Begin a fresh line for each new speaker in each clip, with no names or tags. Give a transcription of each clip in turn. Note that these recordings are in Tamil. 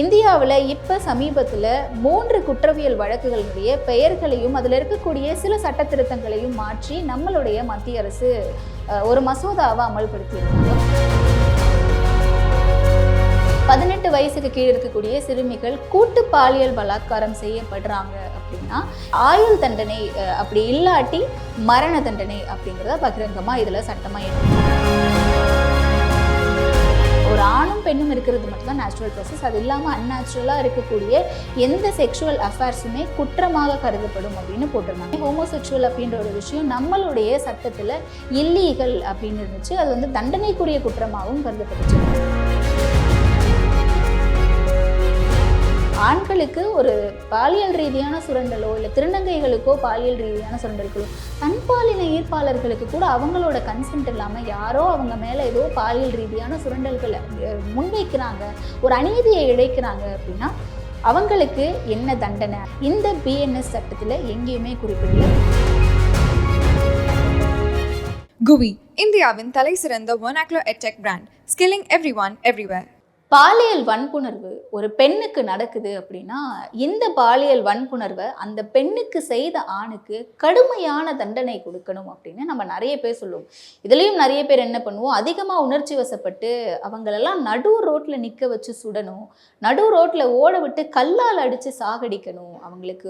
இந்தியாவில் இப்போ சமீபத்தில் மூன்று குற்றவியல் வழக்குகளுடைய பெயர்களையும் அதில் இருக்கக்கூடிய சில சட்ட திருத்தங்களையும் மாற்றி நம்மளுடைய மத்திய அரசு ஒரு மசோதாவை அமல்படுத்தியிருக்காங்க. பதினெட்டு வயசுக்கு கீழே இருக்கக்கூடிய சிறுமிகள் கூட்டு பாலியல் பலாத்காரம் செய்யப்படுறாங்க அப்படின்னா ஆயுள் தண்டனை அப்படி இல்லாட்டி மரண தண்டனை அப்படிங்கிறத பகிரங்கமாக இதில் சட்டமாக ஒரு ஆணும் பெண்ணும் இருக்கிறது மட்டும்தான் நேச்சுரல் ப்ராசஸ் அது இல்லாமல் அன்நேச்சுரலாக இருக்கக்கூடிய எந்த செக்ஷுவல் அஃபேர்ஸுமே குற்றமாக கருதப்படும் அப்படின்னு போட்டிருந்தாங்க. ஹோமோசெக்ஷுவல் அப்படின்ற ஒரு விஷயம் நம்மளுடைய சட்டத்தில் இல்லீகல் அப்படின்னு இருந்துச்சு. அது வந்து தண்டனைக்குரிய குற்றமாகவும் கருதப்பட்டுச்சு. ஆண்களுக்கு ஒரு பாலியல் ரீதியான சுரண்டலோ இல்லை திருநங்கைகளுக்கோ பாலியல் ரீதியான சுரண்டல்களோ தன்பாலின ஈர்ப்பாளர்களுக்கு கூட அவங்களோட கன்சென்ட் இல்லாமல் யாரோ அவங்க மேலே ஏதோ பாலியல் ரீதியான சுரண்டல்களை முன்வைக்கிறாங்க ஒரு அநீதியை இழைக்கிறாங்க அப்படின்னா அவங்களுக்கு என்ன தண்டனை? இந்த பிஎன்எஸ் சட்டத்தில் எங்கேயுமே குறிப்பிடல.
குவி இந்தியாவின் தலை சிறந்த ஒனாக்லோ edtech brand skilling everyone everywhere
பாலியல் வன்புணர்வு ஒரு பெண்ணுக்கு நடக்குது அப்படின்னா இந்த பாலியல் வன்புணர்வை அந்த பெண்ணுக்கு செய்த ஆணுக்கு கடுமையான தண்டனை கொடுக்கணும் அப்படின்னு நம்ம நிறைய பேர் சொல்லுவோம். இதுலேயும் நிறைய பேர் என்ன பண்ணுவோம்? அதிகமாக உணர்ச்சி வசப்பட்டு அவங்களெல்லாம் நடு ரோட்டில் நிற்க வச்சு சுடணும். நடு ரோட்டில் ஓட விட்டு கல்லால் அடித்து சாகடிக்கணும். அவங்களுக்கு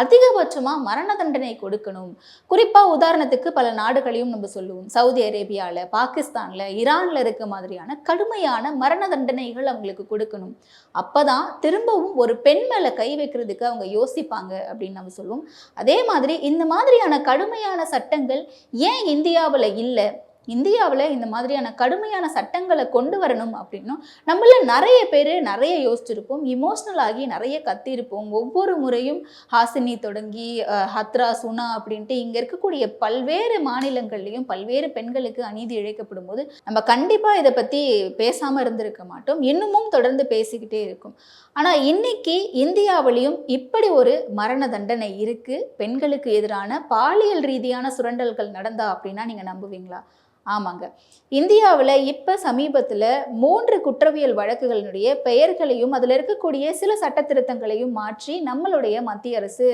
அதிகபட்சமாக மரண தண்டனை கொடுக்கணும். குறிப்பாக உதாரணத்துக்கு பல நாடுகளையும் நம்ம சொல்லுவோம். சவுதி அரேபியாவில் பாகிஸ்தானில் ஈரானில் இருக்க மாதிரியான கடுமையான மரண தண்டனைகள் அவங்களுக்கு கொடுக்கணும். அப்பதான் திரும்பவும் ஒரு பெண் மேலே கை வைக்கிறதுக்கு அவங்க யோசிப்பாங்க அப்படின்னு நம்ம சொல்லுவோம். அதே மாதிரி இந்த மாதிரியான கடுமையான சட்டங்கள் ஏன் இந்தியாவில் இல்லை? இந்தியாவில் இந்த மாதிரியான கடுமையான சட்டங்களை கொண்டு வரணும் அப்படின்னும் நம்மள நிறைய பேர் நிறைய யோசிச்சிருப்போம். இமோஷ்னல் ஆகி நிறைய கத்திருப்போம். ஒவ்வொரு முறையும் ஹாசினி தொடங்கி ஹத்ரா சுனா அப்படின்ட்டு இங்கே இருக்கக்கூடிய பல்வேறு மாநிலங்கள்லையும் பல்வேறு பெண்களுக்கு அநீதி இழைக்கப்படும் போது நம்ம கண்டிப்பாக இதை பற்றி பேசாமல் இருந்திருக்க மாட்டோம். இன்னமும் தொடர்ந்து பேசிக்கிட்டே இருக்கும். ஆனால் இன்னைக்கு இந்தியாவிலையும் இப்படி ஒரு மரண தண்டனை இருக்குது பெண்களுக்கு எதிரான பாலியல் ரீதியான சுரண்டல்கள் நடந்தா அப்படின்னா நீங்கள் நம்புவீங்களா? ஆமாங்க. இந்தியாவில் இப்போ சமீபத்தில் மூன்று குற்றவியல் வழக்குகளினுடைய பெயர்களையும் அதில் இருக்கக்கூடிய சில சட்ட திருத்தங்களையும் மாற்றி நம்மளுடைய மத்திய அரசு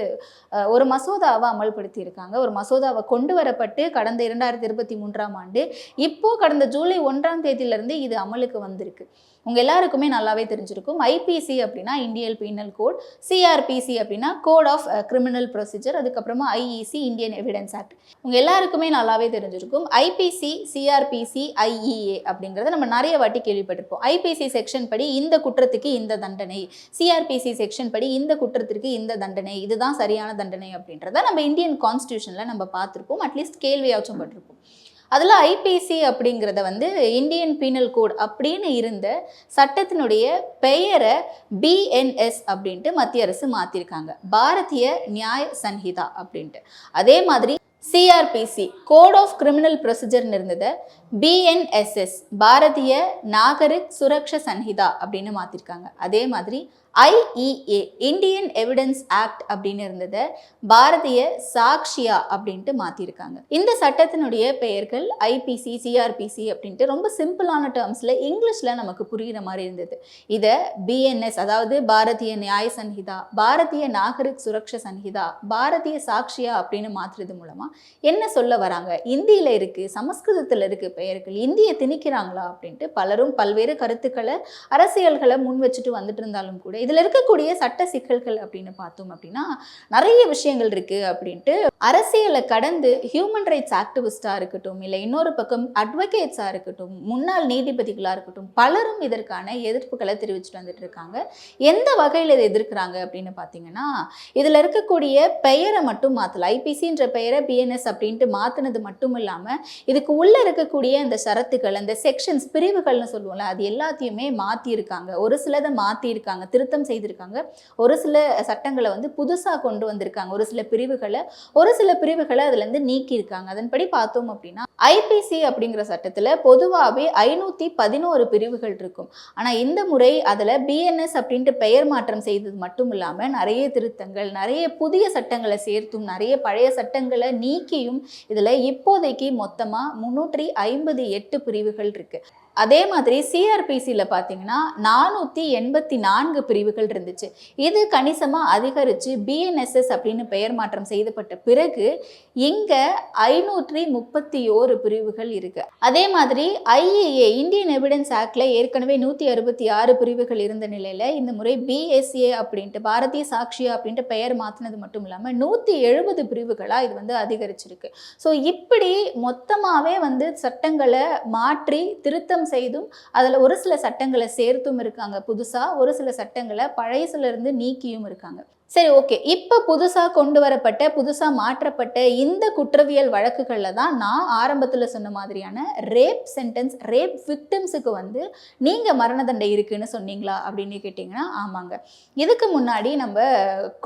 ஒரு மசோதாவை அமல்படுத்தியிருக்காங்க. ஒரு மசோதாவை கொண்டு வரப்பட்டு கடந்த இரண்டாயிரத்தி இருபத்தி மூன்றாம் ஆண்டு இப்போ கடந்த ஜூலை ஒன்றாம் தேதியிலிருந்து இது அமலுக்கு வந்திருக்கு. உங்கள் எல்லாருக்குமே நல்லாவே தெரிஞ்சிருக்கும். ஐபிசி அப்படின்னா இந்தியன் பீனல் கோட் சிஆர்பிசி அப்படின்னா கோட் ஆஃப் கிரிமினல் ப்ரொசீஜர் அதுக்கப்புறமா ஐஇசி இந்தியன் எவிடன்ஸ் ஆக்ட். உங்கள் எல்லாருக்குமே நல்லாவே தெரிஞ்சிருக்கும். ஐபிசி சிஆர்பிசி ஐஇஏ அப்படிங்கிறத நம்ம நிறைய வாட்டி கேள்விப்பட்டிருப்போம். ஐபிசி செக்ஷன் படி இந்த குற்றத்துக்கு இந்த தண்டனை சிஆர்பிசி செக்ஷன் படி இந்த குற்றத்திற்கு இந்த தண்டனை இதுதான் சரியான தண்டனை அப்படின்றத நம்ம இந்தியன் கான்ஸ்டியூஷனில் நம்ம பார்த்துருப்போம். அட்லீஸ்ட் கேள்வியாச்சும் பட்டிருப்போம். அதில் ஐபிசி அப்படிங்கிறத வந்து இந்தியன் பீனல் கோட் அப்படின்னு இருந்த சட்டத்தினுடைய பெயரை பிஎன்எஸ் அப்படின்ட்டு மத்திய அரசு மாற்றிருக்காங்க பாரதிய நியாய சன்ஹிதா அப்படின்ட்டு. அதே மாதிரி சிஆர்பிசி கோட் ஆஃப் கிரிமினல் ப்ரொசீஜர்னு இருந்ததை பிஎன்எஸ்எஸ் பாரதிய நாகரிக் சுரக்ஷ சன்ஹிதா அப்படின்னு மாற்றிருக்காங்க அதே மாதிரி ஐஇஏ இந்தியன் எவிடன்ஸ் ஆக்ட் அப்படின்னு இருந்ததை பாரதிய சாக்ஷியா அப்படின்ட்டு மாற்றிருக்காங்க இந்த சட்டத்தினுடைய பெயர்கள் ஐபிசி சிஆர்பிசி அப்படின்ட்டு ரொம்ப சிம்பிளான டேர்ம்ஸில் இங்கிலீஷில் நமக்கு புரிகிற மாதிரி இருந்தது. இதை பிஎன்எஸ் அதாவது பாரதிய நியாய சன்ஹிதா பாரதிய நாகரிக் சுரக்ஷ சன்ஹிதா பாரதிய சாக்ஷியா அப்படின்னு மாற்றுறது மூலமாக என்ன சொல்ல வராங்க? இந்தியில் இருக்குது சமஸ்கிருதத்தில் இருக்குது பெயர்கள் இந்தியை திணிக்கிறாங்களா அப்படின்ட்டு பலரும் பல்வேறு கருத்துக்களை அரசியல்களை முன் வச்சுட்டு வந்துட்டு இருந்தாலும் கூட இதில் இருக்கக்கூடிய சட்ட சிக்கல்கள் அப்படின்னு பார்த்தோம் அப்படின்னா நிறைய விஷயங்கள் இருக்குது அப்படின்ட்டு அரசியலை கடந்து ஹியூமன் ரைட்ஸ் ஆக்டிவிஸ்டாக இருக்கட்டும் இல்லை இன்னொரு பக்கம் அட்வொகேட்ஸாக இருக்கட்டும் முன்னாள் நீதிபதிகளாக இருக்கட்டும் பலரும் இதற்கான எதிர்ப்புகளை தெரிவிச்சுட்டு வந்துட்டு இருக்காங்க. எந்த வகையில் இதை எதிர்க்கிறாங்க அப்படின்னு பார்த்தீங்கன்னா இதில் இருக்கக்கூடிய பெயரை மட்டும் மாற்றலை ஐபிசின்ற பெயரை பிஎன்எஸ் அப்படின்ட்டு மாற்றினது மட்டும் இல்லாமல் இதுக்கு உள்ளே இருக்கக்கூடிய அந்த ஷரத்துக்கள் அந்த செக்ஷன்ஸ் பிரிவுகள்னு சொல்லுவோம்ல அது எல்லாத்தையுமே மாற்றியிருக்காங்க ஒரு சிலதை மாற்றியிருக்காங்க திருத்தம் செய்திருக்காங்க. ஒரு சில சட்டங்களை வந்து புதுசாக கொண்டு வந்திருக்காங்க. ஒரு சில பிரிவுகளை ஒரு சில பிரிவுகளை அதுலேருந்து நீக்கியிருக்காங்க. அதன்படி பார்த்தோம் அப்படின்னா ஐபிசி அப்படிங்கிற சட்டத்தில் பொதுவாகவே ஐநூற்றி பதினோரு பிரிவுகள் இருக்கும். ஆனால் இந்த முறை அதில் பிஎன்எஸ் அப்படின்ட்டு பெயர் மாற்றம் செய்தது மட்டும் இல்லாமல் நிறைய திருத்தங்கள் நிறைய புதிய சட்டங்களை சேர்த்தும் நிறைய பழைய சட்டங்களை நீக்கியும் இதில் இப்போதைக்கு மொத்தமாக முன்னூற்றி ஐம்பது எட்டு பிரிவுகள் இருக்கு. அதே மாதிரி சிஆர்பிசியில் பார்த்தீங்கன்னா நானூற்றி எண்பத்தி நான்கு பிரிவு பிரிவுகள் இருந்துச்சு. இது கணிசமாக அதிகரித்து பிஎன்எஸ்எஸ் அப்படின்னு பெயர் மாற்றம் செய்யப்பட்ட பிறகு இங்கே ஐநூற்றி முப்பத்தி ஓரு பிரிவுகள் இருக்கு. அதே மாதிரி ஐஏஏ இந்தியன் எவிடன்ஸ் ஆக்டில் ஏற்கனவே நூற்றி அறுபத்தி ஆறு பிரிவுகள் இருந்த நிலையில் இந்த முறை பிஎஸ்ஏ அப்படின்ட்டு பாரதிய சாட்சியா அப்படின்ட்டு பெயர் மாற்றினது மட்டும் இல்லாமல் நூற்றி எழுபது பிரிவுகளாக இது வந்து அதிகரிச்சிருக்கு. ஸோ இப்படி மொத்தமாகவே வந்து சட்டங்களை மாற்றி திருத்தம் செய்தும் அதில் ஒரு சில சட்டங்களை சேர்த்தும் இருக்காங்க புதுசாக ஒரு சில சட்டங்கள் விஷயங்களை இருந்து நீக்கியும் இருக்காங்க. சரி ஓகே. இப்போ புதுசாக கொண்டு வரப்பட்ட புதுசாக மாற்றப்பட்ட இந்த குற்றவியல் வழக்குகளில் தான் நான் ஆரம்பத்தில் சொன்ன மாதிரியான ரேப் சென்டென்ஸ் ரேப் விக்டிம்ஸுக்கு வந்து நீங்கள் மரண தண்டை இருக்குன்னு சொன்னீங்களா அப்படின்னு கேட்டிங்கன்னா ஆமாங்க. இதுக்கு முன்னாடி நம்ம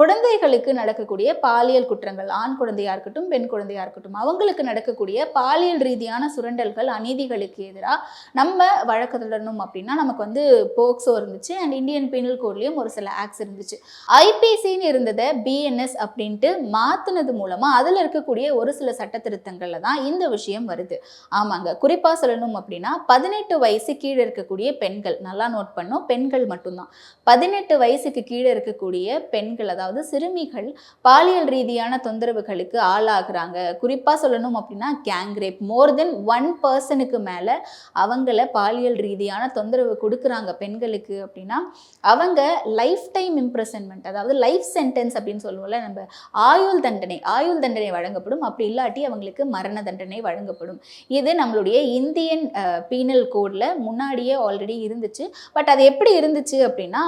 குழந்தைகளுக்கு நடக்கக்கூடிய பாலியல் குற்றங்கள் ஆண் குழந்தையாக இருக்கட்டும் பெண் குழந்தையாக இருக்கட்டும் அவங்களுக்கு நடக்கக்கூடிய பாலியல் ரீதியான சுரண்டல்கள் அநீதிகளுக்கு எதிராக நம்ம வழக்கு தொடரணும் அப்படின்னா நமக்கு வந்து போக்ஸோ இருந்துச்சு அண்ட் இந்தியன் பீனல் கோட்லேயும் ஒரு சில ஆக்ட்ஸ் இருந்துச்சு. ஐபிசி ஐபிசின்னு இருந்ததை பிஎன்எஸ் அப்படின்ட்டு மாற்றினது மூலமாக அதில் இருக்கக்கூடிய ஒரு சில சட்ட திருத்தங்களில் தான் இந்த விஷயம் வருது. ஆமாங்க. குறிப்பாக சொல்லணும் அப்படின்னா பதினெட்டு வயசு கீழே இருக்கக்கூடிய பெண்கள் நல்லா நோட் பண்ணோம் பெண்கள் மட்டும்தான். பதினெட்டு வயசுக்கு கீழே இருக்கக்கூடிய பெண்கள் அதாவது சிறுமிகள் பாலியல் ரீதியான தொந்தரவுகளுக்கு ஆளாகிறாங்க. குறிப்பாக சொல்லணும் அப்படின்னா gang rape more than one பர்சனுக்கு மேலே அவங்கள பாலியல் ரீதியான தொந்தரவு கொடுக்குறாங்க பெண்களுக்கு அப்படின்னா அவங்க லைஃப் டைம் இம்ப்ரெசன்மெண்ட் அதாவது லைஃப் சென்டென்ஸ் அப்படின்னு சொல்லுவோம்ல நம்ம ஆயுள் தண்டனை ஆயுள் தண்டனை வழங்கப்படும். அப்படி இல்லாட்டி அவங்களுக்கு மரண தண்டனை வழங்கப்படும். இது நம்மளுடைய இந்தியன் பீனல் கோடில் முன்னாடியே ஆல்ரெடி இருந்துச்சு. பட் அது எப்படி இருந்துச்சு அப்படின்னா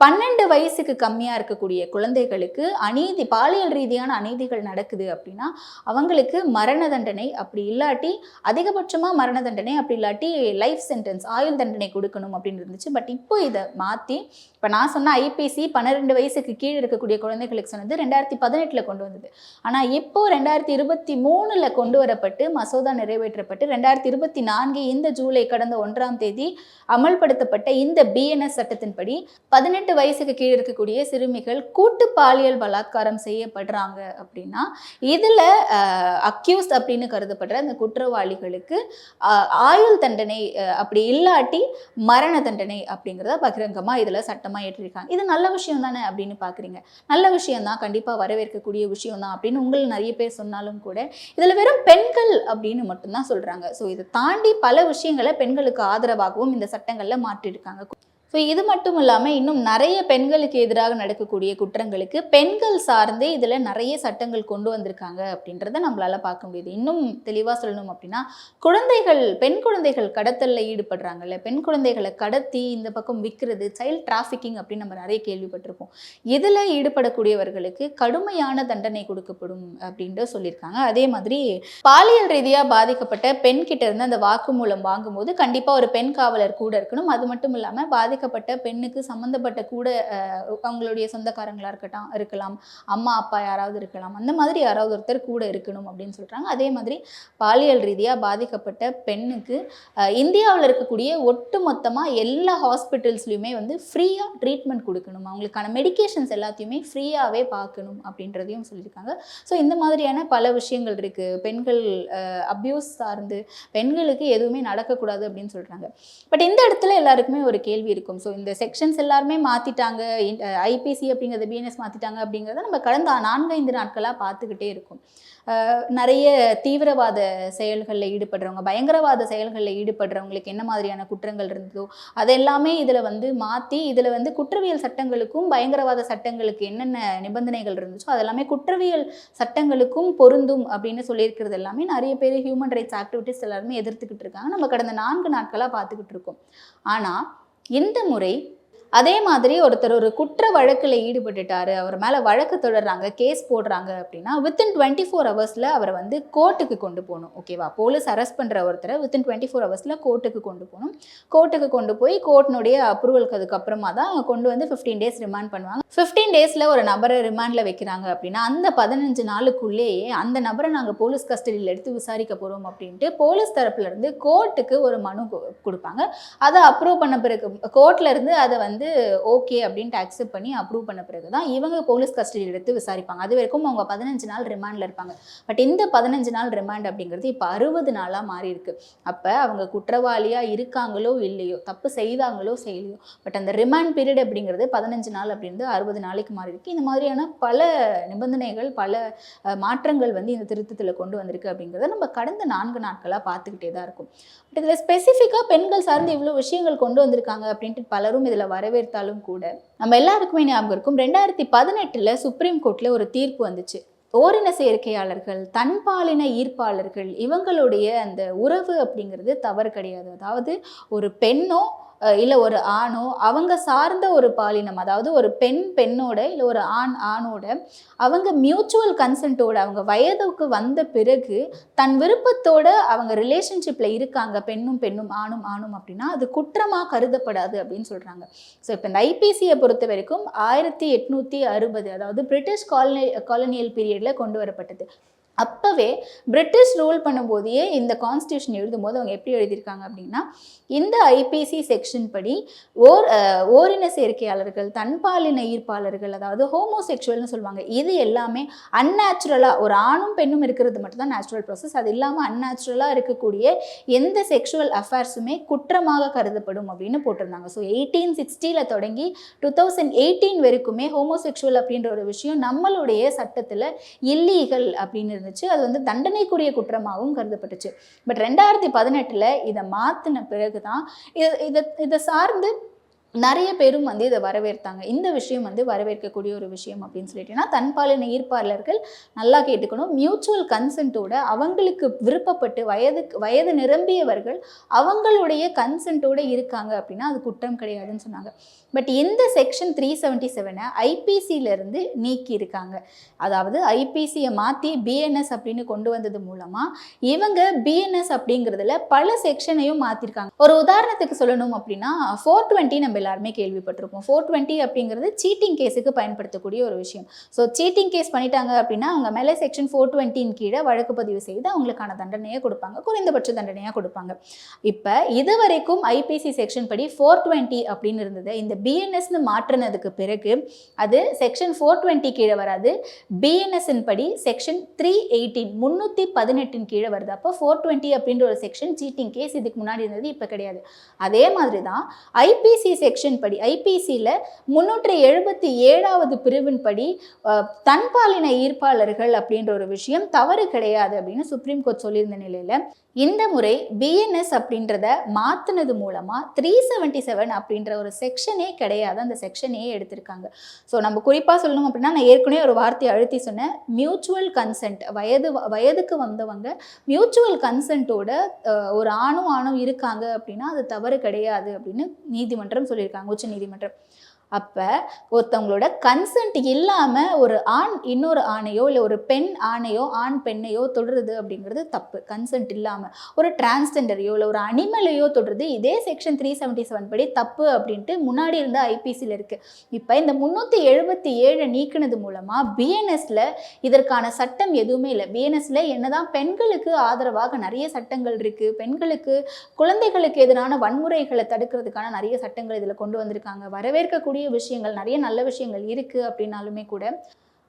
பன்னெண்டு வயசுக்கு கம்மியாக இருக்கக்கூடிய குழந்தைகளுக்கு அநீதி பாலியல் ரீதியான அநீதிகள் நடக்குது அப்படின்னா அவங்களுக்கு மரண தண்டனை அப்படி இல்லாட்டி அதிகபட்சமாக மரண தண்டனை அப்படி இல்லாட்டி லைஃப் சென்டென்ஸ் ஆயுள் தண்டனை கொடுக்கணும் அப்படின்னு இருந்துச்சு. பட் இப்போ இதை மாற்றி இப்போ நான் சொன்ன ஐபிசி பன்னிரெண்டு வயசுக்கு கீழே இருக்கக்கூடிய குழந்தைகளுக்கு சொன்னது ரெண்டாயிரத்தி பதினெட்டில் கொண்டு வந்தது. ஆனால் இப்போ ரெண்டாயிரத்தி இருபத்தி மூணில் கொண்டு வரப்பட்டு மசோதா நிறைவேற்றப்பட்டு ரெண்டாயிரத்தி இருபத்தி நான்கு இந்த ஜூலை கடந்த ஒன்றாம் தேதி அமல்படுத்தப்பட்ட இந்த பிஎன்எஸ் சட்டத்தின்படி பதினெட்டு வயசுக்கு கீழே இருக்கக்கூடிய சிறுமிகள் கூட்டு பாலியல் பலாத்காரம் செய்யப்படுறாங்க அப்படின்னா இதில் அக்யூஸ் அப்படின்னு கருதப்படுற அந்த குற்றவாளிகளுக்கு ஆயுள் தண்டனை அப்படி இல்லாட்டி மரண தண்டனை அப்படிங்கிறத பகிரங்கமாக இதில் சட்டமாக ஏற்றிருக்காங்க. இது நல்ல விஷயம் தானே அப்படின்னு பார்க்குறீங்க நல்ல விஷயம் தான் கண்டிப்பாக வரவேற்கக்கூடிய விஷயம் தான் அப்படின்னு உங்கள் நிறைய பேர் சொன்னாலும் கூட இதில் வெறும் பெண்கள் அப்படின்னு மட்டும்தான் சொல்கிறாங்க ஸோ இதை தாண்டி பல விஷயங்களை பெண்களுக்கு ஆதரவாகவும் இந்த சட்டங்களில் மாற்றிருக்காங்க. ஸோ இது மட்டும் இல்லாமல் இன்னும் நிறைய பெண்களுக்கு எதிராக நடக்கக்கூடிய குற்றங்களுக்கு பெண்கள் சார்ந்தே இதில் நிறைய சட்டங்கள் கொண்டு வந்திருக்காங்க அப்படின்றத நம்மளால் பார்க்க முடியுது. இன்னும் தெளிவாக சொல்லணும் அப்படின்னா குழந்தைகள் பெண் குழந்தைகள் கடத்தலில் ஈடுபடுறாங்கல்ல பெண் குழந்தைகளை கடத்தி இந்த பக்கம் விற்கிறது சைல்ட் டிராஃபிக்கிங் அப்படின்னு நம்ம நிறைய கேள்விப்பட்டிருப்போம். இதில் ஈடுபடக்கூடியவர்களுக்கு கடுமையான தண்டனை கொடுக்கப்படும் அப்படின்ட்டு சொல்லியிருக்காங்க. அதே மாதிரி பாலியல் ரீதியாக பாதிக்கப்பட்ட பெண் கிட்ட இருந்து அந்த வாக்குமூலம் வாங்கும்போது கண்டிப்பாக ஒரு பெண் காவலர் கூட இருக்கணும். அது மட்டும் இல்லாமல் பாதிக்கப்பட்ட பெண்ணுக்கு சம்மந்தப்பட்ட கூட அவங்களுடைய சொந்தக்காரங்களாக இருக்கட்டும் இருக்கலாம். அம்மா அப்பா யாராவது இருக்கலாம். அந்த மாதிரி யாராவது ஒருத்தர் கூட இருக்கணும் அப்படின்னு சொல்கிறாங்க அதே மாதிரி பாலியல் ரீதியாக பாதிக்கப்பட்ட பெண்ணுக்கு இந்தியாவில் இருக்கக்கூடிய ஒட்டு மொத்தமாக எல்லா ஹாஸ்பிட்டல்ஸ்லையுமே வந்து ஃப்ரீயாக ட்ரீட்மெண்ட் கொடுக்கணும். அவங்களுக்கான மெடிகேஷன்ஸ் எல்லாத்தையுமே ஃப்ரீயாகவே பார்க்கணும் அப்படின்றதையும் சொல்லியிருக்காங்க. ஸோ இந்த மாதிரியான பல விஷயங்கள் இருக்குது பெண்கள் அப்யூஸ் சார்ந்து பெண்களுக்கு எதுவுமே நடக்கக்கூடாது அப்படின்னு சொல்கிறாங்க பட் இந்த இடத்துல எல்லாருக்குமே ஒரு கேள்வி இருக்குது இருக்கும். ஸோ இந்த செக்ஷன்ஸ் எல்லாருமே மாற்றிட்டாங்க ஐபிசி அப்படிங்கிறத பிஎன்எஸ் மாற்றிட்டாங்க அப்படிங்கிறத நம்ம கடந்த நான்கைந்து நாட்களாக பார்த்துக்கிட்டே இருக்கும். நிறைய தீவிரவாத செயல்களில் ஈடுபடுறவங்க பயங்கரவாத செயல்களில் ஈடுபடுறவங்களுக்கு என்ன மாதிரியான குற்றங்கள் இருந்ததோ அதெல்லாமே இதில் வந்து மாற்றி இதில் வந்து குற்றவியல் சட்டங்களுக்கும் பயங்கரவாத சட்டங்களுக்கு என்னென்ன நிபந்தனைகள் இருந்துச்சோ அதெல்லாமே குற்றவியல் சட்டங்களுக்கும் பொருந்தும் அப்படின்னு சொல்லியிருக்கிறது எல்லாமே நிறைய பேர் ஹியூமன் ரைட்ஸ் ஆக்டிவிட்டிஸ் எல்லாருமே எதிர்த்துக்கிட்டு இருக்காங்க. நம்ம கடந்த நான்கு நாட்களாக பார்த்துக்கிட்டு இருக்கோம். ஆனால் இந்த முறை அதே மாதிரி ஒருத்தர் ஒரு குற்ற வழக்கில் ஈடுபட்டுட்டாரு அவர் மேலே வழக்கு தொடர்றாங்க கேஸ் போடுறாங்க அப்படின்னா வித்தின் டுவெண்ட்டி ஃபோர் ஹவர்ஸில் அவரை வந்து கோர்ட்டுக்கு கொண்டு போகணும். ஓகேவா போலீஸ் அரெஸ்ட் பண்ணுற ஒருத்தரை வித்தின் டுவெண்ட்டி ஃபோர் ஹவர்ஸில் கோர்ட்டுக்கு கொண்டு போகணும். கோர்ட்டுக்கு கொண்டு போய் கோர்ட்டினுடைய அப்ரூவலுக்கு அதுக்கப்புறமா தான் கொண்டு வந்து ஃபிஃப்டீன் டேஸ் ரிமாண்ட் பண்ணுவாங்க. ஃபிஃப்டீன் டேஸில் ஒரு நபரை ரிமாண்டில் வைக்கிறாங்க அப்படின்னா அந்த பதினஞ்சு நாளுக்குள்ளேயே அந்த நபரை நாங்கள் போலீஸ் கஸ்டடியில் எடுத்து விசாரிக்க போகிறோம் அப்படின்ட்டு போலீஸ் தரப்புலேருந்து கோர்ட்டுக்கு ஒரு மனு கொடுப்பாங்க. அதை அப்ரூவ் பண்ண பிறகு கோர்ட்ல இருந்து அதை வந்து வந்து ஓகே அப்படின்ட்டு அக்செப்ட் பண்ணி அப்ரூவ் பண்ண பிறகு தான் இவங்க போலீஸ் கஸ்டடி எடுத்து விசாரிப்பாங்க. அது வரைக்கும் அவங்க பதினஞ்சு நாள் ரிமாண்டில் இருப்பாங்க. பட் இந்த பதினஞ்சு நாள் ரிமாண்ட் அப்படிங்கிறது இப்போ அறுபது நாளாக மாறி இருக்கு. அப்போ அவங்க குற்றவாளியாக இருக்காங்களோ இல்லையோ தப்பு செய்தாங்களோ செய்யலையோ பட் அந்த ரிமாண்ட் பீரியட் அப்படிங்கிறது பதினஞ்சு நாள் அப்படின்றது அறுபது நாளைக்கு மாறி இருக்கு. இந்த மாதிரியான பல நிபந்தனைகள் பல மாற்றங்கள் வந்து இந்த திருத்தத்தில் கொண்டு வந்திருக்கு அப்படிங்கிறத நம்ம கடந்த நான்கு நாட்களாக பார்த்துக்கிட்டே தான் இருக்கும். பட் இதில் ஸ்பெசிஃபிக்காக பெண்கள் சார்ந்து இவ்வளோ விஷயங்கள் கொண்டு வந்திருக்காங்க அப்படின்ட்டு பலரும் இதில் வர வரவேற்றாலும் கூட நம்ம எல்லாருக்குமே ஞாபகம் இருக்கும் ரெண்டாயிரத்தி பதினெட்டில் சுப்ரீம் கோர்ட்டில் ஒரு தீர்ப்பு வந்துச்சு. ஓரின சேர்க்கையாளர்கள் தன்பாலின ஈர்ப்பாளர்கள் இவங்களுடைய அந்த உறவு அப்படிங்கிறது தவறு கிடையாது. அதாவது ஒரு பெண்ணோ இல்லை ஒரு ஆணோ அவங்க சார்ந்த ஒரு பாலினம் அதாவது ஒரு பெண் பெண்ணோட இல்லை ஒரு ஆண் ஆணோட அவங்க மியூச்சுவல் கன்சென்ட்டோட அவங்க வயதுக்கு வந்த பிறகு தன் விருப்பத்தோட அவங்க ரிலேஷன்ஷிப்பில் இருக்காங்க பெண்ணும் பெண்ணும் ஆணும் ஆணும் அப்படின்னா அது குற்றமாக கருதப்படாது அப்படின்னு சொல்கிறாங்க ஸோ இப்போ இந்த ஐபிசியை பொறுத்த வரைக்கும் ஆயிரத்தி எட்நூற்றி அறுபது அதாவது பிரிட்டிஷ் காலனி காலனியல் பீரியடில் கொண்டு வரப்பட்டது. அப்போவே பிரிட்டிஷ் ரூல் பண்ணும்போதே இந்த கான்ஸ்டியூஷன் எழுதும்போது அவங்க எப்படி எழுதியிருக்காங்க அப்படின்னா இந்த ஐபிசி செக்ஷன் படி ஓர் ஓரின சேர்க்கையாளர்கள் தன்பாலின ஈர்ப்பாளர்கள் அதாவது ஹோமோசெக்சுவல்னு சொல்லுவாங்க இது எல்லாமே அன்நேச்சுரலாக ஒரு ஆணும் பெண்ணும் இருக்கிறது மட்டும்தான் நேச்சுரல் ப்ராசஸ் அது இல்லாமல் அன்நேச்சுரலாக இருக்கக்கூடிய எந்த செக்ஷுவல் அஃபேர்ஸுமே குற்றமாக கருதப்படும் அப்படின்னு போட்டிருந்தாங்க. ஸோ எயிட்டீன் சிக்ஸ்டியில் தொடங்கி டூ தௌசண்ட் எயிட்டீன் வரைக்குமே ஹோமோசெக்சுவல் அப்படின்ற ஒரு விஷயம் நம்மளுடைய சட்டத்தில் இல்லீகல் அப்படின்னு இருந்துச்சு. அது வந்து தண்டனைக்குரிய குற்றமாகவும் கருதப்பட்டுச்சு. பட் ரெண்டாயிரத்தி பதினெட்டில் இதை மாற்றின பிறகு தான் இதை இதை இதை சார்ந்து நிறைய பேரும் வந்து இதை வரவேற்றாங்க. இந்த விஷயம் வந்து வரவேற்கக்கூடிய ஒரு விஷயம் அப்படின்னு சொல்லிட்டீங்கன்னா தன்பாலின ஈர்ப்பாளர்கள் நல்லா கேட்டுக்கணும். மியூச்சுவல் கன்சென்ட்டோட அவங்களுக்கு விருப்பப்பட்டு வயதுக்கு வயது நிரம்பியவர்கள் அவங்களுடைய கன்சென்ட்டோட இருக்காங்க அப்படின்னா அது குற்றம் கிடையாதுன்னு சொன்னாங்க. பட் இந்த செக்ஷன் த்ரீ செவன்ட்டி செவனை ஐபிசியிலேருந்து நீக்கி இருக்காங்க அதாவது ஐபிசியை மாற்றி பிஎன்எஸ் அப்படின்னு கொண்டு வந்தது மூலமாக இவங்க பிஎன்எஸ் அப்படிங்கிறதுல பல செக்ஷனையும் மாற்றிருக்காங்க ஒரு உதாரணத்துக்கு சொல்லணும் அப்படின்னா ஃபோர் டுவெண்ட்டி நம்ம எல்லாருமே கேள்விப்பட்டிருப்போம். ஃபோர் டுவெண்ட்டி அப்படிங்கிறது சீட்டிங் கேஸுக்கு பயன்படுத்தக்கூடிய ஒரு விஷயம். ஸோ சீட்டிங் கேஸ் பண்ணிட்டாங்க அப்படின்னா அவங்க மேலே செக்ஷன் ஃபோர் டுவெண்ட்டின் கீழே வழக்கு பதிவு செய்து அவங்களுக்கான தண்டனையை கொடுப்பாங்க. குறைந்தபட்ச தண்டனையாக கொடுப்பாங்க. இப்போ இது வரைக்கும் ஐபிசி செக்ஷன் படி ஃபோர் டுவெண்ட்டி அப்படின்னு இருந்தது. இந்த பிஎன்எஸ்னு மாற்றினதுக்கு பிறகு அது செக்ஷன் ஃபோர் டுவெண்ட்டி கீழே வராது. பிஎன்எஸ்ன் படி செக்ஷன் த்ரீ எயிட்டீன் முந்நூற்றி பதினெட்டின் கீழே வருது. அப்போ ஃபோர் டுவெண்ட்டி அப்படின்ற ஒரு செக்ஷன் சீட்டிங் கேஸ் இதுக்கு முன்னாடி இருந்தது இப்போ கிடையாது. அதே மாதிரி தான் ஐபிசி செக்ஷன் படி ஐபிசியில் முன்னூற்றி எழுபத்தி ஏழாவது பிரிவின் படி தன்பாலின ஈர்ப்பாளர்கள் அப்படின்ற ஒரு விஷயம் தவறு கிடையாது அப்படின்னு சுப்ரீம் கோர்ட் சொல்லியிருந்த நிலையில் இந்த முறை பிஎன்எஸ் அப்படின்றத மாற்றினது மூலமாக த்ரீ செவன்ட்டி செவன் அப்படின்ற ஒரு செக்ஷனே கிடையாது. அந்த செக்ஷனே எடுத்திருக்காங்க. ஸோ நம்ம குறிப்பாக சொல்லணும் அப்படின்னா நான் ஏற்கனவே ஒரு வார்த்தையை அழுத்தி சொன்னேன். மியூச்சுவல் கன்சென்ட் வயது வயதுக்கு வந்தவங்க மியூச்சுவல் கன்சென்ட்டோட ஒரு ஆணும் ஆணும் இருக்காங்க அப்படின்னா அது தவறு கிடையாது அப்படின்னு நீதிமன்றம் சொல்லியிருக்காங்க உச்ச நீதிமன்றம் அப்போ ஒருத்தவங்களோட கன்சென்ட் இல்லாமல் ஒரு ஆண் இன்னொரு ஆணையோ இல்லை ஒரு பெண் ஆணையோ ஆண் பெண்ணையோ தொடுறது அப்படிங்கிறது தப்பு. கன்சென்ட் இல்லாமல் ஒரு டிரான்ஸ்ஜெண்டரையோ இல்லை ஒரு அனிமலையோ தொடுறது இதே செக்ஷன் த்ரீ செவன்ட்டி செவன் படி தப்பு அப்படின்ட்டு முன்னாடி இருந்த ஐபிசியில் இருக்குது இப்போ இந்த முந்நூற்றி எழுபத்தி ஏழை நீக்கினது மூலமாக பிஎன்எஸில் இதற்கான சட்டம் எதுவுமே இல்லை. பிஎன்எஸ்ல என்னதான் பெண்களுக்கு ஆதரவாக நிறைய சட்டங்கள் இருக்குது பெண்களுக்கு குழந்தைகளுக்கு எதிரான வன்முறைகளை தடுக்கிறதுக்கான நிறைய சட்டங்கள் இதில் கொண்டு வந்திருக்காங்க. வரவேற்கக்கூடிய விஷயங்கள் நிறைய நல்ல விஷயங்கள் இருக்குது அப்படின்னாலுமே கூட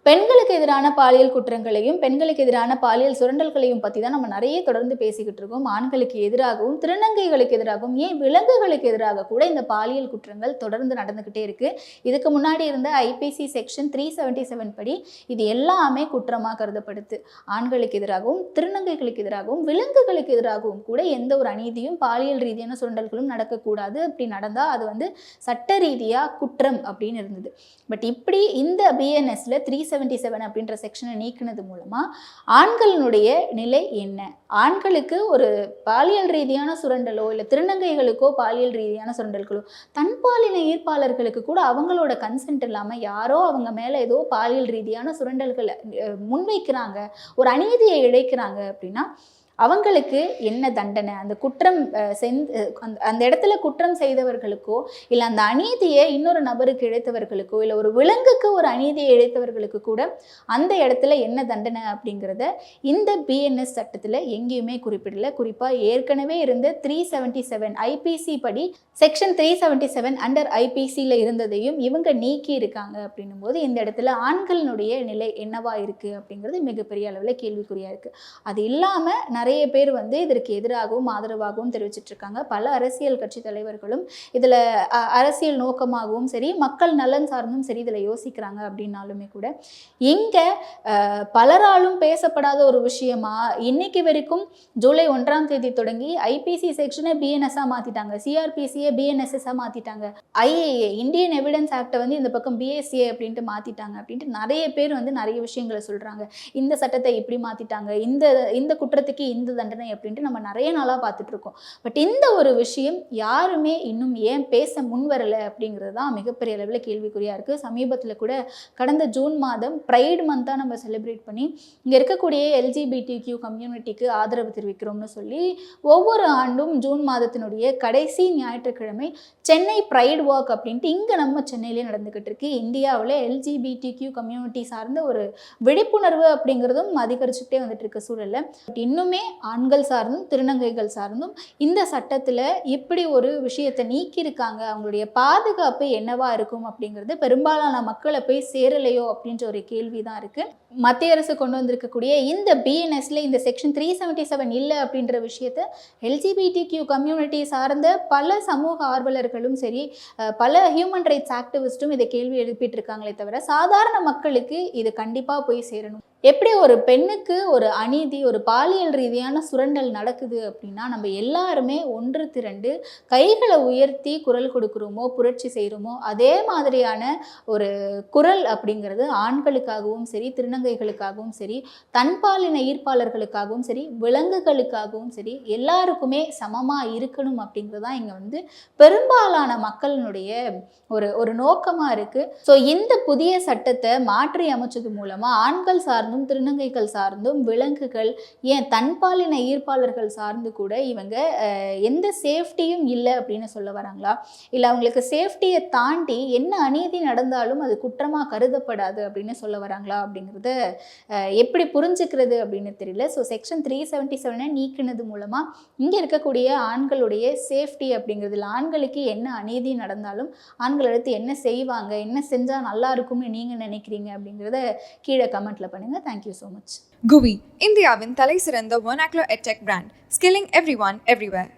பெண்களுக்கு எதிரான பாலியல் குற்றங்களையும் பெண்களுக்கு எதிரான பாலியல் சுரண்டல்களையும் பற்றி தான் நம்ம நிறைய தொடர்ந்து பேசிக்கிட்டு இருக்கோம். ஆண்களுக்கு எதிராகவும் திருநங்கைகளுக்கு எதிராகவும் ஏன் விலங்குகளுக்கு எதிராக கூட இந்த பாலியல் குற்றங்கள் தொடர்ந்து நடந்துக்கிட்டே இருக்கு. இதுக்கு முன்னாடி இருந்த IPC section three seventy seven படி இது எல்லாமே குற்றமாக கருதப்படுது. ஆண்களுக்கு எதிராகவும் திருநங்கைகளுக்கு எதிராகவும் விலங்குகளுக்கு எதிராகவும் கூட எந்த ஒரு அநீதியும் பாலியல் ரீதியான சுரண்டல்களும் நடக்கக்கூடாது. அப்படி நடந்தால் அது வந்து சட்ட ரீதியாக குற்றம் அப்படின்னு இருந்தது. பட் இப்படி இந்த பிஎன்எஸ்ல த்ரீ செவன்டி செவன் அப்படின்ற செக்ஷனை நீக்கினது மூலமாக ஆண்களினுடைய நிலை என்ன? ஆண்களுக்கு ஒரு பாலியல் ரீதியான சுரண்டலோ இல்லை திருநங்கைகளுக்கோ பாலியல் ரீதியான சுரண்டல்களோ தன்பாலின ஈர்ப்பாளர்களுக்கு கூட அவங்களோட கன்சென்ட் இல்லாமல் யாரோ அவங்க மேலே ஏதோ பாலியல் ரீதியான சுரண்டல்களை முன்வைக்கிறாங்க ஒரு அநீதியை இழைக்கிறாங்க அப்படின்னா அவங்களுக்கு என்ன தண்டனை? அந்த குற்றம் அஹ், அந்த அந்த இடத்துல குற்றம் செய்தவர்களுக்கோ இல்லை அந்த அநீதியை இன்னொரு நபருக்கு இழைத்தவர்களுக்கோ இல்லை ஒரு விலங்குக்கு ஒரு அநீதியை இழைத்தவர்களுக்கு கூட அந்த இடத்துல என்ன தண்டனை அப்படிங்கிறத இந்த பிஎன்எஸ் சட்டத்தில் எங்கேயுமே குறிப்பிடல. குறிப்பாக ஏற்கனவே இருந்த த்ரீ செவன்ட்டி செவன் ஐபிசி படி section three seventy seven under ஐபிசியில் இருந்ததையும் இவங்க நீக்கி இருக்காங்க அப்படின்னும் போது இந்த இடத்துல ஆண்களினுடைய நிலை என்னவா இருக்குது அப்படிங்கிறது மிகப்பெரிய அளவில் கேள்விக்குறியாக இருக்குது அது இல்லாமல் நிறைய பேர் வந்து இதற்கு எதிராகவும் ஆதரவாகவும் தெரிவிச்சிட்டு இருக்காங்க பல அரசியல் கட்சி தலைவர்களும் இதில் அரசியல் நோக்கமாகவும் சரி மக்கள் நலன் சார்ந்தும் சரி இதில் யோசிக்கிறாங்க அப்படின்னாலுமே கூட இங்கே பலராலும் பேசப்படாத ஒரு விஷயமா இன்னைக்கு வரைக்கும் ஜூலை ஒன்றாம் தேதி தொடங்கி ஐபிசி செக்ஷனை பிஎன்எஸ்ஸாக மாற்றிட்டாங்க சிஆர்பிசியை பிஎன்எஸ்எஸ்ஸாக மாற்றிட்டாங்க ஐஏஏ இந்தியன் எவிடன்ஸ் ஆக்டை வந்து இந்த பக்கம் பிஎஸ்சிஏ அப்படின்ட்டு மாற்றிட்டாங்க அப்படின்ட்டு நிறைய பேர் வந்து நிறைய விஷயங்களை சொல்கிறாங்க இந்த சட்டத்தை இப்படி மாற்றிட்டாங்க இந்த இந்த குற்றத்துக்கு இந்த தண்டனை அப்படின்ட்டு நம்ம நிறைய நாளாக பார்த்துட்டு இருக்கோம் பட் இந்த ஒரு விஷயம் யாருமே இன்னும் ஏன் பேச முன் வரலை அப்படிங்கிறது தான் மிகப்பெரிய அளவில் கேள்விக்குறியாக இருக்குது சமீபத்தில் கூட கடந்த ஜூன் மாதம் ப்ரைட் மந்த்தாக நம்ம செலிப்ரேட் பண்ணி இங்கே இருக்கக்கூடிய எல்ஜிபிடி கியூ கம்யூனிட்டிக்கு ஆதரவு தெரிவிக்கிறோம்னு சொல்லி ஒவ்வொரு ஆண்டும் ஜூன் மாதத்தினுடைய கடைசி ஞாயிற்றுக்கிழமை சென்னை ப்ரைட் வாக் அப்படின்ட்டு இங்கே நம்ம சென்னையிலே நடந்துக்கிட்டு இருக்கு. இந்தியாவில் எல்ஜிபிடி கியூ கம்யூனிட்டி சார்ந்த ஒரு விழிப்புணர்வு அப்படிங்கிறதும் அதிகரிச்சுக்கிட்டே வந்துட்டு இருக்க சூழலில். பட் இன்னுமே ஆண்கள் சார்ந்தும் திருநங்கைகள் சார்ந்தும் இந்த சட்டத்தில் இப்படி ஒரு விஷயத்தை நீக்கியிருக்காங்க? அவங்களுடைய பாதுகாப்பு என்னவா இருக்கும் அப்படிங்கிறது பெரும்பாலான மக்களை போய் சேரலையோ அப்படின்ற ஒரு கேள்வி தான் இருக்குது மத்திய அரசு கொண்டு வந்திருக்கக்கூடிய இந்த பிஎன்எஸ்ல இந்த செக்ஷன் த்ரீ செவன்ட்டி செவன் இல்லை அப்படின்ற விஷயத்த எல்ஜிபிடி கியூ கம்யூனிட்டி சார்ந்த பல சமூக ஆர்வலர்களும் சரி பல ஹியூமன் ரைட்ஸ் ஆக்டிவிஸ்ட்டும் இதை கேள்வி எழுப்பிட்டு இருக்காங்களே தவிர சாதாரண மக்களுக்கு இது கண்டிப்பாக போய் சேரணும். எப்படி ஒரு பெண்ணுக்கு ஒரு அநீதி ஒரு பாலியல் ரீதியான சுரண்டல் நடக்குது அப்படின்னா நம்ம எல்லாருமே ஒன்று திரண்டு கைகளை உயர்த்தி குரல் கொடுக்குறோமோ புரட்சி செய்கிறோமோ அதே மாதிரியான ஒரு குரல் அப்படிங்கிறது ஆண்களுக்காகவும் சரி திருநங்கைகளுக்காகவும் சரி தன்பாலின ஈர்ப்பாளர்களுக்காகவும் சரி விலங்குகளுக்காகவும் சரி எல்லாருக்குமே சமமாக இருக்கணும் அப்படிங்கிறது தான் இங்கே வந்து பெரும்பாலான மக்களினுடைய ஒரு ஒரு நோக்கமாக இருக்குது ஸோ இந்த புதிய சட்டத்தை மாற்றி அமைச்சது மூலமாக ஆண்கள் சார்ந்தும் திருநங்கைகள் சார்ந்தும் விலங்குகள் ஏன் தன்பாலின ஈர்ப்பாளர்கள் சார்ந்து கூட இவங்க எந்த சேஃப்டியும் இல்லை அப்படின்னு சொல்ல வராங்களா? இல்லை அவங்களுக்கு சேஃப்டியை தாண்டி என்ன அநீதி நடந்தாலும் அது குற்றமாக கருதப்படாது அப்படின்னு சொல்ல வராங்களா அப்படிங்கிறத எப்படி புரிஞ்சுக்கிறது அப்படின்னு தெரியல. ஸோ செக்ஷன் த்ரீ செவன்ட்டி செவனை நீக்கினது மூலமாக இங்கே இருக்கக்கூடிய ஆண்களுடைய சேஃப்டி அப்படிங்கிறதுல ஆண்களுக்கு என்ன அநீதி நடந்தாலும் ஆண்கள் அடுத்து என்ன செய்வாங்க என்ன செஞ்சால் நல்லா இருக்கும்னு நீங்கள் நினைக்கிறீங்க அப்படிங்கிறத கீழே கமெண்ட்டில் பண்ணுங்கள் தேங்க்யூ ஸோ மச்
குவி இந்தியாவின் தலை சிறந்த ஒனாக்லோ edtech brand skilling everyone everywhere